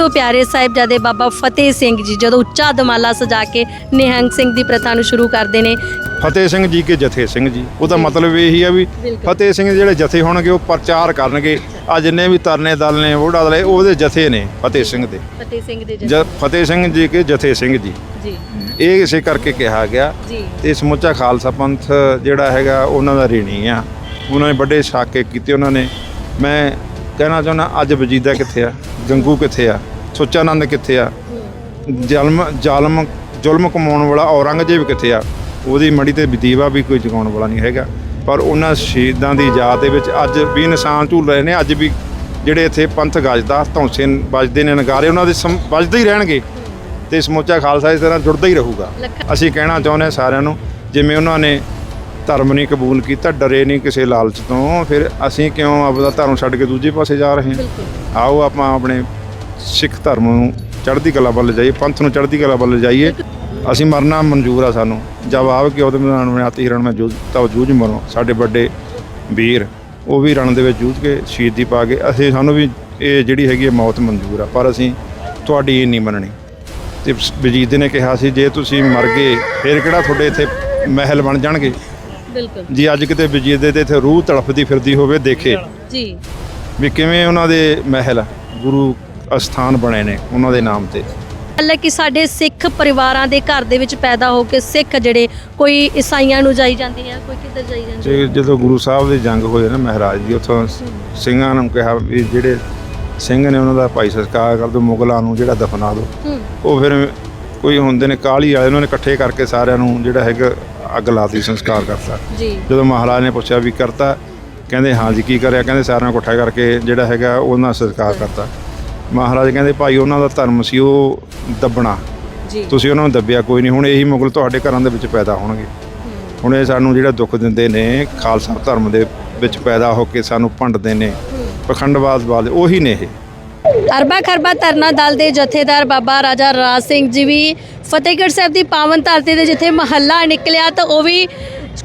ਤੋਂ ਪਿਆਰੇ ਸਾਹਿਬਜ਼ਾਦੇ ਬਾਬਾ ਫਤਿਹ ਸਿੰਘ ਜੀ ਜਦੋਂ ਉੱਚਾ ਦਮਾਲਾ ਸਜਾ ਕੇ ਨਿਹੰਗ ਸਿੰਘ ਦੀ ਪ੍ਰਥਾ ਨੂੰ ਸ਼ੁਰੂ ਕਰਦੇ ਨੇ। ਫਤਿਹ ਸਿੰਘ ਜੀ ਕੇ ਜਥੇ ਸਿੰਘ ਜੀ। ਉਹਦਾ ਮਤਲਬ ਇਹੀ ਆ ਵੀ। ਫਤਿਹ ਸਿੰਘ ਜਿਹੜੇ ਜਥੇ ਹੋਣਗੇ ਉਹ ਪ੍ਰਚਾਰ ਕਰਨਗੇ। ਆ ਜਿੰਨੇ ਵੀ ਤਰਨੇ ਦਲ ਨੇ ਵੋੜਾ ਦਲ ਉਹਦੇ ਜਥੇ ਨੇ ਫਤਿਹ ਸਿੰਘ ਦੇ। ਫਤਿਹ ਸਿੰਘ ਦੇ ਜ ਫਤਿਹ ਸਿੰਘ ਜੀ ਕੇ ਜਥੇ ਸਿੰਘ ਜੀ। ਜੀ। ਇਹ ਇਸੇ ਕਰਕੇ ਕਿਹਾ ਗਿਆ। ਤੇ ਸਮੁੱਚਾ ਖਾਲਸਾ ਪੰਥ ਜਿਹੜਾ ਹੈਗਾ ਉਹਨਾਂ ਦਾ ਰੀਣੀ ਆ। ਉਹਨਾਂ ਨੇ ਵੱਡੇ ਸਾਕੇ ਕੀਤੇ ਉਹਨਾਂ ਨੇ। ਮੈਂ ਕਹਿਣਾ ਚਾਹੁੰਦਾ ਅੱਜ ਵਜੀਦਾ ਕਿੱਥੇ ਆ? ਗੰਗੂ ਕਿੱਥੇ ਆ? ਸੁੱਚਾਨੰਦ ਕਿੱਥੇ ਆ? ਜ਼ਲਮ ਜ਼ਾਲਮ ਜ਼ੁਲਮ ਕਮਾਉਣ ਵਾਲਾ ਔਰੰਗਜ਼ੇਬ ਕਿੱਥੇ ਆ? ਉਹਦੀ ਮੜੀ ਤੇ ਦੀਵਾ ਵੀ ਕੋਈ ਜਗਾਉਣ ਵਾਲਾ ਨਹੀਂ ਹੈਗਾ। ਪਰ ਉਹਨਾਂ ਸ਼ਹੀਦਾਂ ਦੀ ਯਾਦ ਦੇ ਵਿੱਚ ਅੱਜ ਵੀ ਨਿਸ਼ਾਨ ਝੂਲ ਰਹੇ ਨੇ। ਅੱਜ ਵੀ ਜਿਹੜੇ ਇੱਥੇ ਪੰਥ ਗੱਜਦਾ ਧੌਂਸੇ ਵੱਜਦੇ ਨੇ ਨਗਾਰੇ ਉਹਨਾਂ ਦੇ ਵੱਜਦੇ ਹੀ ਰਹਿਣਗੇ। ਤੇ ਸਮੁੱਚਾ ਖਾਲਸਾ ਇਸ ਤਰ੍ਹਾਂ ਜੁੜਦਾ ਹੀ ਰਹੂਗਾ। ਅਸੀਂ ਕਹਿਣਾ ਚਾਹੁੰਦੇ ਹਾਂ ਸਾਰਿਆਂ ਨੂੰ ਜਿਵੇਂ ਉਹਨਾਂ ਨੇ ਧਰਮ ਨਹੀਂ ਕਬੂਲ ਕੀਤਾ ਡਰੇ ਨਹੀਂ ਕਿਸੇ ਲਾਲਚ ਤੋਂ ਫਿਰ ਅਸੀਂ ਕਿਉਂ ਆਪਦਾ ਧਰਮ ਛੱਡ ਕੇ ਦੂਜੇ ਪਾਸੇ ਜਾ ਰਹੇ ਹਾਂ? ਆਓ ਆਪਾਂ ਆਪਣੇ ਸਿੱਖ ਧਰਮ ਨੂੰ ਚੜ੍ਹਦੀ ਕਲਾ ਵੱਲ ਜਾਈਏ ਪੰਥ ਨੂੰ ਚੜ੍ਹਦੀ ਕਲਾ ਵੱਲ ਜਾਈਏ ਅਸੀਂ ਮਰਨਾ ਮਨਜ਼ੂਰ ਆ ਸਾਨੂੰ। ਆਵ ਕਿ ਉਹਦੇ ਮੈਦਾਨ ਵਿੱਚ ਆਤੀ ਹਿਰਨ ਮੈਂ ਜੂਝ ਤਾਂ ਜੂਝ ਮਰੋ। ਸਾਡੇ ਵੱਡੇ ਵੀਰ ਉਹ ਵੀ ਰਣ ਦੇ ਵਿੱਚ ਜੂਝ ਕੇ ਸ਼ਹੀਦੀ ਪਾ ਗਏ ਅਸੀਂ ਸਾਨੂੰ ਵੀ ਇਹ ਜਿਹੜੀ ਹੈਗੀ ਹੈ ਮੌਤ ਮਨਜ਼ੂਰ ਆ ਪਰ ਅਸੀਂ ਤੁਹਾਡੀ ਇਹ ਨਹੀਂ ਮੰਨਣੀ। ਤੇ ਵਜੀਦ ਨੇ ਕਿਹਾ ਸੀ ਜੇ ਤੁਸੀਂ ਮਰ ਗਏ ਫਿਰ ਕਿਹੜਾ ਤੁਹਾਡੇ ਇੱਥੇ ਮਹਿਲ ਬਣ ਜਾਣਗੇ? ਬਿਲਕੁਲ। ਜੀ ਅੱਜ ਕਿਤੇ ਵਜੀਦ ਦੇ ਤੇ ਇੱਥੇ ਰੂਹ ਤੜਫਦੀ ਫਿਰਦੀ ਹੋਵੇ ਦੇਖੇ। ਜੀ। ਵੀ ਕਿਵੇਂ ਉਹਨਾਂ ਦੇ ਮਹਿਲ ਗੁਰੂ ਅਸਥਾਨ ਬਣੇ ਨੇ ਉਹਨਾਂ ਦੇ ਨਾਮ ਤੇ। ਗੱਲ ਹੈ ਕਿ ਸਾਡੇ ਸਿੱਖ ਪਰਿਵਾਰਾਂ ਦੇ ਘਰ ਦੇ ਵਿੱਚ ਪੈਦਾ ਹੋ ਕੇ ਸਿੱਖ ਜਿਹੜੇ ਕੋਈ ਈਸਾਈਆਂ ਨੂੰ ਜਾਈ ਜਾਂਦੇ ਆ ਕੋਈ ਕਿੱਧਰ ਜਾਈ ਜਾਂਦੇ ਤੇ ਜਦੋਂ ਗੁਰੂ ਸਾਹਿਬ ਦੇ ਜੰਗ ਹੋਏ ਨਾ ਮਹਾਰਾਜ ਦੀ ਉੱਥੋਂ ਸਿੰਘਾਂ ਨੂੰ ਕਿਹਾ ਵੀ ਜਿਹੜੇ ਸਿੰਘ ਨੇ ਉਹਨਾਂ ਦਾ ਭਾਈ ਸੰਸਕਾਰ ਕਰ ਦਿਓ ਮੁਗਲਾਂ ਨੂੰ ਜਿਹੜਾ ਦਫਨਾ ਦਿਓ ਹੂੰ। ਉਹ ਫਿਰ ਕੋਈ ਹੁੰਦੇ ਨੇ ਕਾਲੀ ਵਾਲੇ ਉਹਨਾਂ ਨੇ ਇਕੱਠੇ ਕਰਕੇ ਸਾਰਿਆਂ ਨੂੰ ਜਿਹੜਾ ਹੈਗਾ ਅੱਗ ਲਾਤੀ ਸੰਸਕਾਰ ਕਰਤਾ। ਜੀ। ਜਦੋਂ ਮਹਾਰਾਜ ਨੇ ਪੁੱਛਿਆ ਵੀ ਕਰਤਾ ਕਹਿੰਦੇ ਹਾਂ ਜੀ ਕੀ ਕਰਿਆ? ਕਹਿੰਦੇ ਸਾਰਿਆਂ ਨੂੰ ਇਕੱਠਾ ਕਰਕੇ ਜਿਹੜਾ ਹੈਗਾ ਉਹਨਾਂ ਸੰਸਕਾਰ ਕਰਤਾ। ਮਹਾਰਾਜ ਕਹਿੰਦੇ ਭਾਈ ਉਹਨਾਂ ਦਾ ਧਰਮ ਸੀ ਉਹ ਦੱਬਣਾ। ਜੀ। ਤੁਸੀਂ ਉਹਨਾਂ ਨੂੰ ਦੱਬਿਆ ਕੋਈ ਨਹੀਂ। ਹੁਣ ਇਹੀ ਮੁਗਲ ਤੁਹਾਡੇ ਘਰਾਂ ਦੇ ਵਿੱਚ ਪੈਦਾ ਹੋਣਗੇ। ਹੁਣ ਇਹ ਸਾਨੂੰ ਜਿਹੜਾ ਦੁੱਖ ਦਿੰਦੇ ਨੇ ਖਾਲਸਾ ਧਰਮ ਦੇ ਵਿੱਚ ਪੈਦਾ ਹੋ ਕੇ ਸਾਨੂੰ ਭੰਡਦੇ ਨੇ ਪਖੰਡਵਾਦ ਵਾਲੇ ਉਹੀ ਨੇ ਇਹ। ਅਰਬਾ ਖਰਬਾ ਧਰਨਾ ਦਲ ਦੇ ਜਥੇਦਾਰ ਬਾਬਾ ਰਾਜਾ ਰਾਜ ਸਿੰਘ ਜੀ ਵੀ ਫਤਿਹਗੜ੍ਹ ਸਾਹਿਬ ਦੀ ਪਾਵਨ ਧਰਤੀ ਦੇ ਜਿੱਥੇ ਮਹੱਲਾ ਨਿਕਲਿਆ ਤਾਂ ਉਹ ਵੀ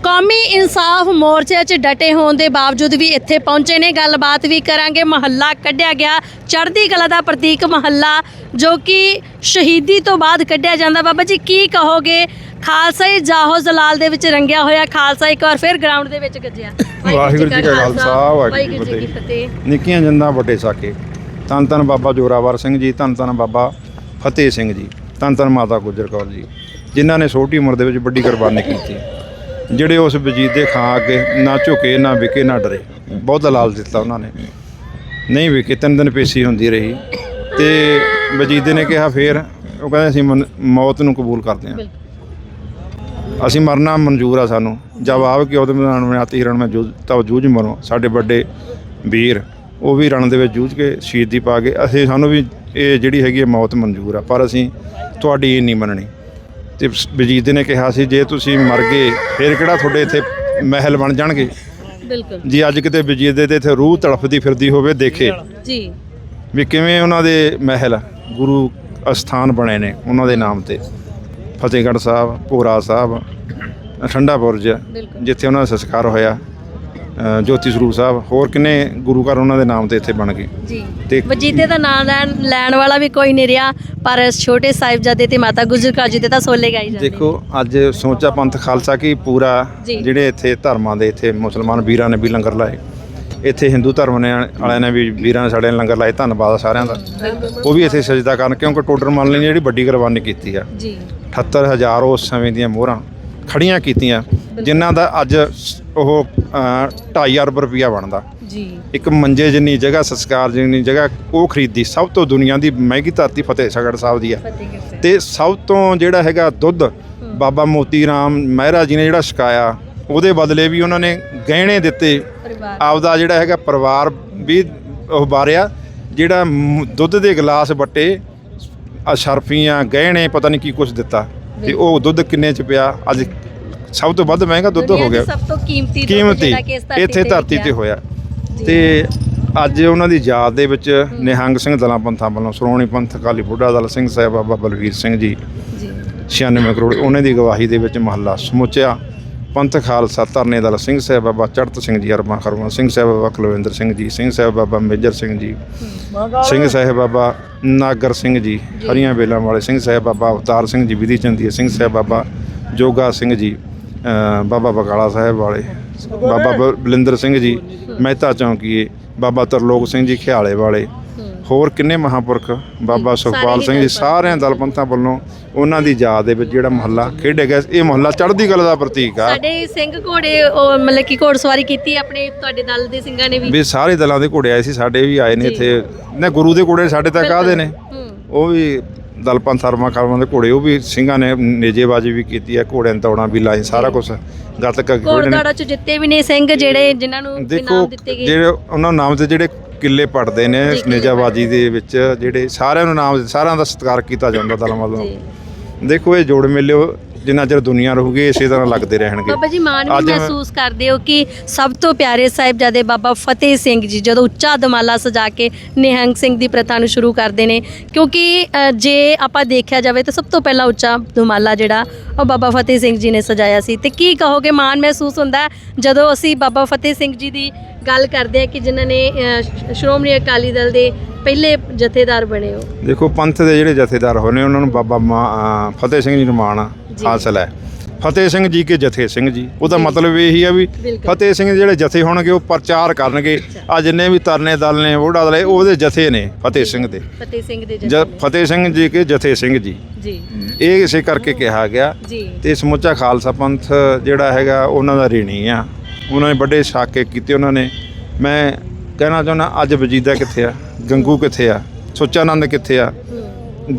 ਕੌਮੀ ਇਨਸਾਫ ਮੋਰਚੇ 'ਚ ਡਟੇ ਹੋਣ ਦੇ ਬਾਵਜੂਦ ਵੀ ਇੱਥੇ ਪਹੁੰਚੇ ਨੇ। ਗੱਲਬਾਤ ਵੀ ਕਰਾਂਗੇ। ਮਹੱਲਾ ਕੱਢਿਆ ਗਿਆ। ਚੜ੍ਹਦੀ ਕਲਾ ਦਾ ਪ੍ਰਤੀਕ ਮਹੱਲਾ ਜੋ ਕਿ ਸ਼ਹੀਦੀ ਤੋਂ ਬਾਅਦ ਕੱਢਿਆ ਜਾਂਦਾ। ਬਾਬਾ ਜੀ ਕੀ ਕਹੋਗੇ? ਖਾਲਸਾ ਹੀ ਜਾਹੋ ਜਲਾਲ ਦੇ ਵਿੱਚ ਰੰਗਿਆ ਹੋਇਆ। ਖਾਲਸਾ ਇੱਕ ਵਾਰ ਫਿਰ ਗਰਾਊਂਡ ਦੇ ਵਿੱਚ ਗੱਜਿਆ। ਵਾਹਿਗੁਰੂ ਜੀ ਕਾ ਖਾਲਸਾ, ਵਾਹਿਗੁਰੂ ਜੀ ਕੀ ਫਤਿਹ। ਨਿੱਕੀਆਂ ਜੰਦਾਂ ਵੱਡੇ ਸਾਕੇ। ਧੰਨ ਧੰਨ ਬਾਬਾ ਜੋਰਾਵਰ ਸਿੰਘ ਜੀ ਧੰਨ ਧੰਨ ਬਾਬਾ ਫਤਿਹ ਸਿੰਘ ਜੀ ਧੰਨ ਧੰਨ ਮਾਤਾ ਗੁਜਰ ਕੌਰ ਜੀ ਜਿਨ੍ਹਾਂ ਨੇ ਛੋਟੀ ਉਮਰ ਦੇ ਵਿੱਚ ਵੱਡੀ ਕੁਰਬਾਨੀ ਕੀਤੀ। ਜਿਹੜੇ ਉਸ ਵਜੀਦ ਦੇ ਖਾਂ ਅੱਗੇ ਨਾ ਝੁਕੇ ਨਾ ਵਿਕੇ ਨਾ ਡਰੇ। ਬਹੁਤ ਲਾਲ ਦਿੱਤਾ ਉਹਨਾਂ ਨੇ। ਨਹੀਂ ਵਿਕੇ ਤਿੰਨ ਦਿਨ ਪੇਸ਼ੀ ਹੁੰਦੀ ਰਹੀ। ਤੇ ਵਜੀਦੇ ਨੇ ਕਿਹਾ ਫੇਰ ਉਹ ਕਹਿੰਦੇ ਅਸੀਂ ਮੌਤ ਨੂੰ ਕਬੂਲ ਕਰਦੇ ਹਾਂ। ਅਸੀਂ ਮਰਨਾ ਮਨਜ਼ੂਰ ਆ ਸਾਨੂੰ। ਆਵ ਕਿ ਉਹਦੇ ਮੈਦਾਨ ਵਿੱਚ ਆਤੀ ਹਿਰਨ ਮੈਂ ਜੂਝ ਤਾਂ ਜੂਝ ਮਰੋ। ਸਾਡੇ ਵੱਡੇ ਵੀਰ ਉਹ ਵੀ ਰਣ ਦੇ ਵਿੱਚ ਜੂਝ ਕੇ ਸ਼ਹੀਦੀ ਪਾ ਗਏ। ਅਸੀਂ ਸਾਨੂੰ ਵੀ ਇਹ ਜਿਹੜੀ ਹੈਗੀ ਮੌਤ ਮਨਜ਼ੂਰ ਆ। ਪਰ ਅਸੀਂ ਤੁਹਾਡੀ ਇਹ ਨਹੀਂ ਮੰਨਣੀ। ਤੇ ਵਜੀਦ ਨੇ ਕਿਹਾ ਸੀ ਜੇ ਤੁਸੀਂ ਮਰ ਗਏ ਫਿਰ ਕਿਹੜਾ ਤੁਹਾਡੇ ਇੱਥੇ ਮਹਿਲ ਬਣ ਜਾਣਗੇ? ਬਿਲਕੁਲ। ਜੀ ਅੱਜ ਕਿਤੇ ਵਜੀਦ ਦੇ ਇੱਥੇ ਰੂਹ ਤੜਫਦੀ ਫਿਰਦੀ ਹੋਵੇ ਦੇਖੇ। ਜੀ। ਵੀ ਕਿਵੇਂ ਉਹਨਾਂ ਦੇ ਮਹਿਲ ਗੁਰੂ ਅਸਥਾਨ ਬਣੇ ਨੇ ਉਹਨਾਂ ਦੇ ਨਾਮ ਤੇ। ਫਤਿਹਗੜ੍ਹ ਸਾਹਿਬ ਭੋਰਾ ਸਾਹਿਬ ਠੰਡਾ ਬੁਰਜ। ਜਿੱਥੇ ਉਹਨਾਂ ਦਾ ਸੰਸਕਾਰ ਹੋਇਆ। ਜੋਤੀ ਸਰੂਪ ਸਾਹਿਬ ਹੋਰ ਕਿੰਨੇ ਗੁਰੂ ਘਰ ਉਹਨਾਂ ਦੇ ਨਾਮ ਤੇ ਇੱਥੇ ਬਣ ਗਏ? ਜੀ। ਤੇ ਵਜੀਦੇ ਦਾ ਨਾਮ ਲੈਣ ਲੈਣ ਵਾਲਾ ਵੀ ਕੋਈ ਨਹੀਂ ਰਿਹਾ ਪਰ ਛੋਟੇ ਸਾਹਿਬਜ਼ਾਦੇ ਤੇ ਮਾਤਾ ਗੁਜਰ ਕੌਰ ਜੀ ਦੇ ਤਾਂ ਸੋਲੇ ਗਾਈ ਜਾਂਦੇ ਦੇਖੋ ਅੱਜ ਸੋਚਾ ਪੰਥ ਖਾਲਸਾ ਕੀ ਪੂਰਾ। ਜਿਹੜੇ ਇੱਥੇ ਧਰਮਾਂ ਦੇ ਇੱਥੇ ਮੁਸਲਮਾਨ ਵੀਰਾਂ ਨੇ ਵੀ ਲੰਗਰ ਲਾਏ ਇੱਥੇ ਹਿੰਦੂ ਧਰਮ ਨੇ ਵਾਲਿਆਂ ਨੇ ਵੀ ਵੀਰਾਂ ਨੇ ਸਾਡੇ ਨੇ ਲੰਗਰ ਲਾਏ ਧੰਨਵਾਦ ਆ ਸਾਰਿਆਂ ਦਾ। ਉਹ ਵੀ ਇੱਥੇ ਸਜਦਾ ਕਰਨ ਕਿਉਂਕਿ ਟੋਡਰ ਮੱਲ ਨੇ ਜਿਹੜੀ ਵੱਡੀ ਕੁਰਬਾਨੀ ਕੀਤੀ ਆ। ਜੀ। 78000 ਉਸ ਸਮੇਂ ਦੀਆਂ ਮੋਹਰਾਂ ਖੜੀਆਂ ਕੀਤੀਆਂ ਜਿਨ੍ਹਾਂ ਦਾ ਅੱਜ ਉਹ 2.5 ਅਰਬ ਰੁਪਇਆ ਬਣਦਾ। ਜੀ। ਇੱਕ ਮੰਜੇ ਜਿੰਨੀ ਜਗ੍ਹਾ ਸੰਸਕਾਰ ਜਿੰਨੀ ਜਗ੍ਹਾ ਉਹ ਖਰੀਦੀ ਸਭ ਤੋਂ ਦੁਨੀਆ ਦੀ ਮਹਿੰਗੀ ਧਰਤੀ ਫਤਿਹਗੜ੍ਹ ਸਾਹਿਬ ਦੀ ਆ। ਤੇ ਸਭ ਤੋਂ ਜਿਹੜਾ ਹੈਗਾ ਦੁੱਧ ਬਾਬਾ ਮੋਤੀ ਰਾਮ ਮਹਿਰਾ ਜੀ ਨੇ ਜਿਹੜਾ ਛਕਾਇਆ ਉਹਦੇ ਬਦਲੇ ਵੀ ਉਹਨਾਂ ਨੇ ਗਹਿਣੇ ਦਿੱਤੇ। ਆਪਦਾ ਜਿਹੜਾ ਹੈਗਾ ਪਰਿਵਾਰ ਵੀ ਉਹ ਬਾਰਿਆ ਜਿਹੜਾ ਦੁੱਧ ਦੇ ਗਲਾਸ ਵੱਟੇ ਆ ਸ਼ਰਫੀਆਂ ਗਹਿਣੇ ਪਤਾ ਨਹੀਂ ਕੀ ਕੁਝ ਦਿੱਤਾ। ਤੇ ਉਹ ਦੁੱਧ ਕਿੰਨੇ ਚ ਪਿਆ? ਅੱਜ ਸਭ ਤੋਂ ਵੱਧ ਮਹਿੰਗਾ ਦੁੱਧ ਹੋ ਗਿਆ। ਸਭ ਤੋਂ ਕੀਮਤੀ ਦੁੱਧ ਕੀਮਤੀ। ਇੱਥੇ ਧਰਤੀ ਤੇ। ਹੋਇਆ। ਤੇ ਅੱਜ ਉਹਨਾਂ ਦੀ ਯਾਦ ਦੇ ਵਿੱਚ ਨਿਹੰਗ ਸਿੰਘ ਦਲਾਂ ਪੰਥਾਂ ਵੱਲੋਂ ਸ਼੍ਰੋਮਣੀ ਪੰਥ ਅਕਾਲੀ ਬੁੱਢਾ ਦਲ ਸਿੰਘ ਸਾਹਿਬ ਬਾਬਾ ਬਲਵੀਰ ਸਿੰਘ ਜੀ ਜੀ। 96 ਕਰੋੜ ਉਹਨਾਂ ਦੀ ਗਵਾਹੀ ਦੇ ਵਿੱਚ ਮਹੱਲਾ ਸਮੁੱਚਿਆ। ਪੰਥ ਖਾਲਸਾ ਧਰਨੇ ਦਲ ਸਿੰਘ ਸਾਹਿਬ ਬਾਬਾ ਚੜਤ ਸਿੰਘ ਜੀ ਅਰਮਾ ਖਰਮਾ ਸਿੰਘ ਸਾਹਿਬ ਬਾਬਾ ਕੁਲਵਿੰਦਰ ਸਿੰਘ ਜੀ ਸਿੰਘ ਸਾਹਿਬ ਬਾਬਾ ਮੇਜਰ ਸਿੰਘ ਜੀ ਸਿੰਘ ਸਾਹਿਬ ਬਾਬਾ ਨਾਗਰ ਸਿੰਘ ਜੀ ਹਰੀਆਂ ਬੇਲਾਂ ਵਾਲੇ ਸਿੰਘ ਸਾਹਿਬ ਬਾਬਾ ਅਵਤਾਰ ਸਿੰਘ ਜੀ ਵਿਧੀ ਚੰਦੀ ਸਿੰਘ ਸਾਹਿਬ ਬਾਬਾ ਜੋਗਾ ਸਿੰਘ ਜੀ। ਬਾਬਾ ਬਕਾਲਾ ਸਾਹਿਬ ਵਾਲੇ ਬਾਬਾ ਬ- ਬਲਿੰਦਰ ਸਿੰਘ ਜੀ ਮਹਿਤਾ ਚੌਂਕੀਏ ਬਾਬਾ ਤਰਲੋਕ ਸਿੰਘ ਜੀ ਖਿਆਲੇ ਵਾਲੇ ਹੋਰ ਕਿੰਨੇ ਮਹਾਂਪੁਰਖ ਬਾਬਾ ਸੁਖਪਾਲ ਸਿੰਘ ਜੀ ਸਾਰਿਆਂ ਦਲ ਪੰਥਾਂ ਵੱਲੋਂ ਉਹਨਾਂ ਦੀ ਯਾਦ ਦੇ ਵਿੱਚ ਜਿਹੜਾ ਮਹੱਲਾ ਖੇਡਿਆ ਗਿਆ ਇਹ ਮਹੱਲਾ ਚੜ੍ਹਦੀ ਕਲਾ ਦਾ ਪ੍ਰਤੀਕ ਆ। ਸਾਡੇ ਸਿੰਘ ਘੋੜੇ ਉਹ ਮਤਲਬ ਕਿ ਘੋੜਸਵਾਰੀ ਕੀਤੀ ਆਪਣੇ ਤੁਹਾਡੇ ਦਲ ਦੇ ਸਿੰਘਾਂ ਨੇ ਵੀ। ਵੀ ਸਾਰੇ ਦਲਾਂ ਦੇ ਘੋੜੇ ਆਏ ਸੀ ਸਾਡੇ ਵੀ ਆਏ ਨੇ। ਇੱਥੇ। ਨੇ ਗੁਰੂ ਦੇ ਘੋੜੇ ਸਾਡੇ ਤਾਂ ਕਾਹਦੇ ਨੇ। ਹੂੰ। ਉਹ ਵੀ ਦਲਪੰਥ ਸਰਮਾ ਖਾਲਮਾ ਦੇ ਘੋੜੇ ਉਹ ਵੀ ਸਿੰਘਾਂ ਨੇ ਨੇਜੇਬਾਜ਼ੀ ਵੀ ਕੀਤੀ ਹੈ ਘੋੜਿਆਂ ਨੂੰ ਦੌੜਾਂ ਵੀ ਲਾਈ ਸਾਰਾ ਕੁਝ ਗੱਤਕ ਖੇਡਣੇ ਘੋੜਦੌੜਾ ਚ ਜਿੱਤੇ ਵੀ ਨੇ ਸਿੰਘ ਜਿਹੜੇ ਜਿਨ੍ਹਾਂ ਨੂੰ ਦੇਖੋ ਇਨਾਮ ਦਿੱਤੇ ਗਏ। ਜਿਹੜੇ ਉਹਨਾਂ ਨਾਮ ਤੇ ਜਿਹੜੇ ਕਿੱਲੇ ਪੜਦੇ ਨੇ ਜੀ, ਕਿੱਲੇ ਨੇਜਾਬਾਜੀ ਦੇ ਵਿੱਚ ਜਿਹੜੇ ਸਾਰਿਆਂ ਨੂੰ ਨਾਮ ਸਾਰਿਆਂ ਦਾ ਸਤਿਕਾਰ ਕੀਤਾ ਜਾਂਦਾ ਦਲਾਂ ਵੱਲੋਂ ਜੀ। ਦੇਖੋ ਇਹ ਜੋੜ ਮੇਲੇ ਜਿੰਨਾ ਚਿਰ ਦੁਨੀਆ ਰਹੂਗੀ ਇਸੇ ਤਰ੍ਹਾਂ ਲੱਗਦੇ ਰਹਿਣਗੇ। ਬਾਬਾ ਜੀ ਮਾਣ ਵੀ ਅੱਜ ਮਹਿਸੂਸ ਕਰਦੇ ਹੋ ਕਿ ਸਭ ਤੋਂ ਪਿਆਰੇ ਸਾਹਿਬਜ਼ਾਦੇ ਬਾਬਾ ਫਤਿਹ ਸਿੰਘ ਜੀ ਜਦੋਂ ਉੱਚਾ ਦਮਾਲਾ ਸਜਾ ਕੇ ਨਿਹੰਗ ਸਿੰਘ ਦੀ ਪ੍ਰਥਾ ਨੂੰ ਸ਼ੁਰੂ ਕਰਦੇ ਨੇ। ਕਿਉਂਕਿ ਅ, ਜੇ ਆਪਾਂ ਦੇਖਿਆ ਜਾਵੇ ਤਾਂ ਸਭ ਤੋਂ ਪਹਿਲਾਂ ਉੱਚਾ ਦਮਾਲਾ ਜਿਹੜਾ ਉਹ ਬਾਬਾ ਫਤਿਹ ਸਿੰਘ ਜੀ ਨੇ ਸਜਾਇਆ ਸੀ। ਤੇ ਕੀ ਕਹੋਗੇ ਮਾਣ ਮਹਿਸੂਸ ਹੁੰਦਾ ਹੈ? ਜਦੋਂ ਅਸੀਂ ਬਾਬਾ ਫਤਿਹ ਸਿੰਘ ਜੀ ਦੀ ਗੱਲ ਕਰਦੇ ਹਾਂ ਕਿ ਜਿਨ੍ਹਾਂ ਨੇ ਅ, ਸ਼- ਸ਼੍ਰੋਮਣੀ ਅਕਾਲੀ ਦਲ ਦੇ ਪਹਿਲੇ ਜਥੇਦਾਰ ਬਣੇ ਹੋ? ਦੇਖੋ ਪੰਥ ਦੇ ਜਿਹੜੇ ਜਥੇਦਾਰ ਨੇ ਉਹਨਾਂ ਨੂੰ ਬਾਬਾ ਮਾ- ਅਹ ਫਤਿਹ ਸਿੰਘ ਜੀ ਨੂੰ ਮਾਣ। ਹਾਸਲ ਹੈ ਫਤਿਹ ਸਿੰਘ ਜੀ ਕੇ ਜਥੇ ਸਿੰਘ ਜੀ। ਉਹਦਾ। ਮਤਲਬ ਇਹੀ ਆ ਵੀ ਬਿਲਕੁਲ। ਫਤਿਹ ਸਿੰਘ ਜਿਹੜੇ ਜਥੇ ਹੋਣਗੇ ਉਹ ਪ੍ਰਚਾਰ ਕਰਨਗੇ। ਆ ਜਿੰਨੇ ਵੀ ਤਰਨੇ ਦਲ ਨੇ ਵੋੜਾ ਦਲ ਨੇ, ਉਹਦੇ ਜਥੇ ਨੇ ਫਤਿਹ ਸਿੰਘ ਦੇ। ਫਤਿਹ ਸਿੰਘ ਦੇ ਜਥੇ ਫਤਿਹ ਸਿੰਘ ਜੀ ਕੇ ਜਥੇ ਸਿੰਘ ਜੀ। ਜੀ। ਇਹ ਇਸੇ ਕਰਕੇ ਕਿਹਾ ਗਿਆ। ਜੀ। ਤੇ ਸਮੁੱਚਾ ਖਾਲਸਾ ਪੰਥ ਜਿਹੜਾ ਹੈਗਾ ਉਹਨਾਂ ਦਾ ঋਣੀ ਆ। ਉਹਨਾਂ ਨੇ ਵੱਡੇ ਸਾਕੇ ਕੀਤੇ ਉਹਨਾਂ ਨੇ। ਮੈਂ ਕਹਿਣਾ ਚਾਹੁੰਦਾ ਅੱਜ ਵਜੀਦਾ ਕਿੱਥੇ ਆ? ਗੰਗੂ ਕਿੱਥੇ ਆ? ਸੁੱਚਾਨੰਦ ਕਿੱਥੇ ਆ?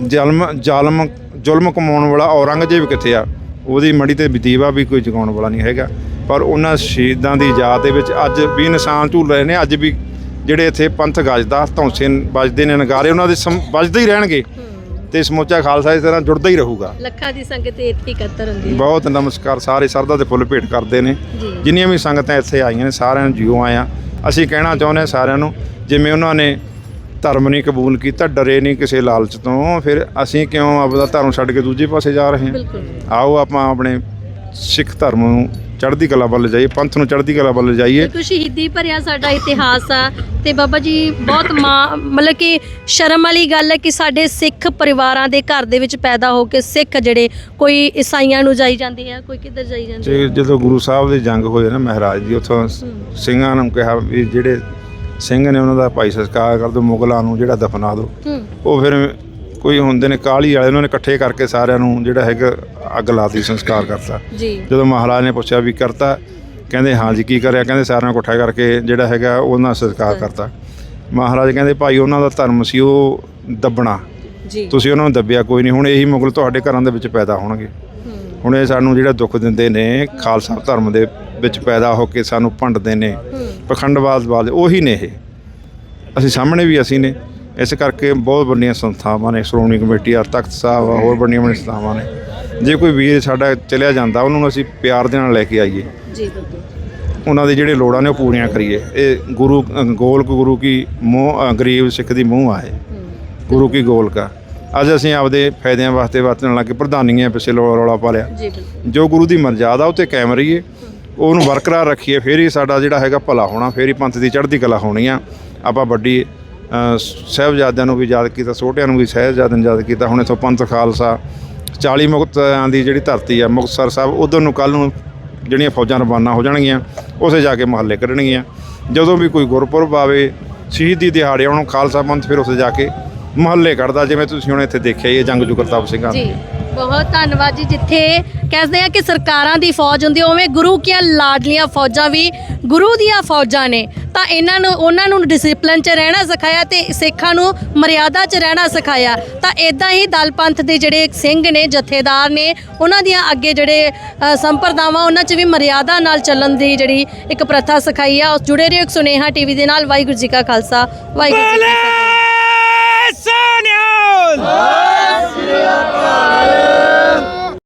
ਜ਼ਲਮ ਜ਼ਾਲਮ ਜ਼ੁਲਮ ਕਮਾਉਣ ਵਾਲਾ ਔਰੰਗਜ਼ੇਬ ਕਿੱਥੇ ਆ? ਉਹਦੀ ਮੜੀ ਤੇ ਦੀਵਾ ਵੀ ਕੋਈ ਜਗਾਉਣ ਵਾਲਾ ਨਹੀਂ ਹੈਗਾ। ਪਰ ਉਹਨਾਂ ਸ਼ਹੀਦਾਂ ਦੀ ਯਾਦ ਦੇ ਵਿੱਚ ਅੱਜ ਵੀ ਨਿਸ਼ਾਨ ਝੂਲ ਰਹੇ ਨੇ ਅੱਜ ਵੀ ਜਿਹੜੇ ਇੱਥੇ ਪੰਥ ਗੱਜਦਾ ਧੌਂਸੇ ਵੱਜਦੇ ਨੇ ਨਗਾਰੇ ਉਹਨਾਂ ਦੇ ਵੱਜਦੇ ਹੀ ਰਹਿਣਗੇ। ਤੇ ਸਮੁੱਚਾ ਖਾਲਸਾ ਇਸ ਤਰ੍ਹਾਂ ਜੁੜਦਾ ਹੀ ਰਹੂਗਾ। ਲੱਖਾਂ ਦੀ ਸੰਗਤ ਇੱਥੇ ਇਕੱਤਰ ਹੁੰਦੀ ਹੈ। ਬਹੁਤ ਨਮਸਕਾਰ ਸਾਰੇ ਸਰਦਾ ਦੇ ਫੁੱਲ ਭੇਟ ਕਰਦੇ ਨੇ। ਜਿੰਨੀਆਂ ਵੀ ਸੰਗਤਾਂ ਇੱਥੇ ਆਈਆਂ ਨੇ ਸਾਰਿਆਂ ਨੂੰ ਜਿਉ ਆਇਆ। ਅਸੀਂ ਕਹਿਣਾ ਚਾਹੁੰਦੇ ਹਾਂ ਸਾਰਿਆਂ ਨੂੰ ਜਿਵੇਂ ਉਹਨਾਂ ਨੇ ਧਰਮ ਨਹੀਂ ਕਬੂਲ ਕੀਤਾ ਡਰੇ ਨਹੀਂ ਕਿਸੇ ਲਾਲਚ ਤੋਂ ਫਿਰ ਅਸੀਂ ਕਿਉਂ ਆਪਦਾ ਧਰਮ ਛੱਡ ਕੇ ਦੂਜੇ ਪਾਸੇ ਜਾ ਰਹੇ ਹਾਂ? ਆਓ ਆਪਾਂ ਆਪਣੇ ਸਿੱਖ ਧਰਮ ਨੂੰ ਚੜ੍ਹਦੀ ਕਲਾ ਵੱਲ ਜਾਈਏ ਪੰਥ ਨੂੰ ਚੜ੍ਹਦੀ ਕਲਾ ਵੱਲ ਜਾਈਏ। ਬਿਲਕੁਲ ਸ਼ਹੀਦੀ ਭਰਿਆ ਸਾਡਾ ਇਤਿਹਾਸ ਆ ਤੇ ਬਾਬਾ ਜੀ ਬਹੁਤ ਮਾਂ ਮਤਲਬ ਕਿ ਸ਼ਰਮ ਵਾਲੀ ਗੱਲ ਹੈ ਕਿ ਸਾਡੇ ਸਿੱਖ ਪਰਿਵਾਰਾਂ ਦੇ ਘਰ ਦੇ ਵਿੱਚ ਪੈਦਾ ਹੋ ਕੇ ਸਿੱਖ ਜਿਹੜੇ ਕੋਈ ਈਸਾਈਆਂ ਨੂੰ ਜਾਈ ਜਾਂਦੇ ਆ ਕੋਈ ਕਿੱਧਰ ਜਾਈ ਜਾਂਦੇ ਆ। ਤੇ ਜਦੋਂ ਗੁਰੂ ਸਾਹਿਬ ਦੀ ਜੰਗ ਹੋਈ ਨਾ ਮਹਾਰਾਜ ਦੀ ਉੱਥੋਂ ਸਿੰਘਾਂ ਨੂੰ ਕਿਹਾ ਵੀ ਜਿਹੜੇ ਸਿੰਘ ਨੇ ਉਹਨਾਂ ਦਾ ਭਾਈ ਸੰਸਕਾਰ ਕਰ ਦਿਓ ਮੁਗਲਾਂ ਨੂੰ ਜਿਹੜਾ ਦਫਨਾ ਦਿਓ ਹੂੰ। ਉਹ ਫਿਰ ਕੋਈ ਹੁੰਦੇ ਨੇ ਕਾਲੀ ਵਾਲੇ ਉਹਨਾਂ ਨੇ ਇਕੱਠੇ ਕਰਕੇ ਸਾਰਿਆਂ ਨੂੰ ਜਿਹੜਾ ਹੈਗਾ ਅੱਗ ਲਾਤੀ ਸੰਸਕਾਰ ਕਰਤਾ। ਜੀ। ਜਦੋਂ ਮਹਾਰਾਜ ਨੇ ਪੁੱਛਿਆ ਵੀ ਕਰਤਾ ਕਹਿੰਦੇ ਹਾਂ ਜੀ ਕੀ ਕਰਿਆ? ਕਹਿੰਦੇ ਸਾਰਿਆਂ ਨੂੰ ਇਕੱਠਾ ਕਰਕੇ ਜਿਹੜਾ ਹੈਗਾ ਉਹਨਾਂ ਸੰਸਕਾਰ ਕਰਤਾ। ਮਹਾਰਾਜ ਕਹਿੰਦੇ ਭਾਈ ਉਹਨਾਂ ਦਾ ਧਰਮ ਸੀ ਉਹ ਦੱਬਣਾ। ਜੀ। ਤੁਸੀਂ ਉਹਨਾਂ ਨੂੰ ਦੱਬਿਆ ਕੋਈ ਨਹੀਂ। ਹੁਣ ਇਹੀ ਮੁਗਲ ਤੁਹਾਡੇ ਘਰਾਂ ਦੇ ਵਿੱਚ ਪੈਦਾ ਹੋਣਗੇ। ਹੁਣ ਇਹ ਸਾਨੂੰ ਜਿਹੜਾ ਦੁੱਖ ਦਿੰਦੇ ਨੇ ਖਾਲਸਾ ਧਰਮ ਦੇ ਵਿੱਚ ਪੈਦਾ ਹੋ ਕੇ ਸਾਨੂੰ ਭੰਡਦੇ ਨੇ ਪਖੰਡਵਾਦ ਵਾਲੇ ਉਹੀ ਨੇ ਇਹ। ਅਸੀਂ ਸਾਹਮਣੇ ਵੀ ਅਸੀਂ ਨੇ। ਇਸ ਕਰਕੇ ਬਹੁਤ ਵੱਡੀਆਂ ਸੰਸਥਾਵਾਂ ਨੇ ਸ਼੍ਰੋਮਣੀ ਕਮੇਟੀ ਆ ਤਖਤ ਸਾਹਿਬ ਆ ਹੋਰ ਵੱਡੀਆਂ ਵੱਡੀਆਂ ਸੰਸਥਾਵਾਂ ਨੇ। ਜੇ ਕੋਈ ਵੀਰ ਸਾਡਾ ਚਲਿਆ ਜਾਂਦਾ ਉਹਨਾਂ ਨੂੰ ਅਸੀਂ ਪਿਆਰ ਦੇ ਨਾਲ ਲੈ ਕੇ ਆਈਏ। ਜੀ ਬਿਲਕੁਲ। ਉਹਨਾਂ ਦੇ ਜਿਹੜੇ ਲੋੜਾਂ ਨੇ ਉਹ ਪੂਰੀਆਂ ਕਰੀਏ। ਇਹ ਗੁਰੂ ਗੋਲਕ ਗੁਰੂ ਕੀ ਮੋਹ ਗਰੀਬ ਸਿੱਖ ਦੀ ਮੂੰਹ ਆਏ ਗੁਰੂ ਕੀ ਗੋਲਕਾ ਅੱਜ ਅਸੀਂ ਆਪਦੇ ਫਾਇਦਿਆਂ ਵਾਸਤੇ ਵਰਤਣ ਲੱਗੇ ਪ੍ਰਧਾਨੀਆਂ ਪਿੱਛੇ ਰੌਲਾ ਪਾ ਲਿਆ। ਜੀ ਗੁਰੂ ਦੀ ਮਰਜ਼ਾਦਾ ਉਹ ਤੇ ਕਾਇਮ ਰਹੀਏ। ਉਹਨੂੰ ਬਰਕਰਾਰ ਰੱਖੀਏ ਫੇਰ ਹੀ ਸਾਡਾ ਜਿਹੜਾ ਹੈਗਾ ਭਲਾ ਹੋਣਾ ਫੇਰ ਹੀ ਪੰਥ ਦੀ ਚੜ੍ਹਦੀ ਕਲਾ ਹੋਣੀ ਆ। ਆਪਾਂ ਵੱਡੀ ਸਾਹਿਬਜ਼ਾਦਿਆਂ ਨੂੰ ਵੀ ਯਾਦ ਕੀਤਾ ਛੋਟਿਆਂ ਨੂੰ ਵੀ ਸਾਹਿਬਜ਼ਾਦਿਆਂ ਨੂੰ ਯਾਦ ਕੀਤਾ। ਹੁਣ ਇਥੋਂ ਪੰਥ ਖਾਲਸਾ 40 ਮੁਕਤਾਂ ਦੀ ਜਿਹੜੀ ਧਰਤੀ ਆ ਮੁਕਤਸਰ ਸਾਹਿਬ ਉਧਰ ਨੂੰ ਕੱਲ ਨੂੰ ਜਿਹੜੀਆਂ ਫੌਜਾਂ ਰਵਾਨਾ ਹੋ ਜਾਣਗੀਆਂ ਉਸੇ ਜਾ ਕੇ ਮਹੱਲੇ ਕਰਨਗੀਆਂ ਜਦੋਂ ਵੀ ਕੋਈ ਗੁਰਪੁਰਬ ਆਵੇ ਸ਼ਹੀਦੀ ਦਿਹਾੜੇ ਆਉਣ ਖਾਲਸਾ ਪੰਥ ਫਿਰ ਉਸੇ ਜਾ ਕੇ ਮਹੱਲੇ ਕੱਢਦਾ ਜਿਵੇਂ ਤੁਸੀਂ ਹੁਣ ਇੱਥੇ ਦੇਖਿਆ ਹੀ ਹੈ ਜੰਗ ਜੂ ਕਰਤਾਰ ਸਿੰਘਾਂ ਜੀ ਬਹੁਤ ਧੰਨਵਾਦ ਜੀ। ਜਿੱਥੇ ਕਹਿੰਦੇ ਆ ਕਿ ਸਰਕਾਰਾਂ ਦੀ ਫੌਜ ਹੁੰਦੀ ਉਵੇਂ ਗੁਰੂ ਕੀਆਂ ਲਾਡਲੀਆਂ ਫੌਜਾਂ ਵੀ ਗੁਰੂ ਦੀਆਂ ਫੌਜਾਂ ਨੇ ਤਾਂ ਇਹਨਾਂ ਨੂੰ ਉਹਨਾਂ ਨੂੰ ਡਿਸਪਲਿਨ 'ਚ ਰਹਿਣਾ ਸਿਖਾਇਆ ਤੇ ਸਿੱਖਾਂ ਨੂੰ ਮਰਿਆਦਾ 'ਚ ਰਹਿਣਾ ਸਿਖਾਇਆ। ਤਾਂ ਇਦਾਂ ਹੀ ਦਲ ਪੰਥ ਦੇ ਜਿਹੜੇ ਸਿੰਘ ਨੇ ਜਥੇਦਾਰ ਨੇ ਉਹਨਾਂ ਦੀਆਂ ਅੱਗੇ ਜਿਹੜੇ ਸੰਪਰਦਾਵਾਂ ਉਹਨਾਂ 'ਚ ਵੀ ਮਰਿਆਦਾ ਨਾਲ ਚੱਲਣ ਦੀ ਜਿਹੜੀ ਇੱਕ ਪ੍ਰਥਾ ਸਿਖਾਈ ਆ। ਉਸ ਜੁੜੇ ਰਹੋ ਇੱਕ ਸੁਨੇਹਾ ਟੀਵੀ ਦੇ ਨਾਲ। ਵਾਹਿਗੁਰੂ ਜੀ ਕਾ ਖਾਲਸਾ। ਵਾਹਿਗੁਰੂ ਜੀ ਕੀ ਫਤਿਹ। ਸੋਨਿਆ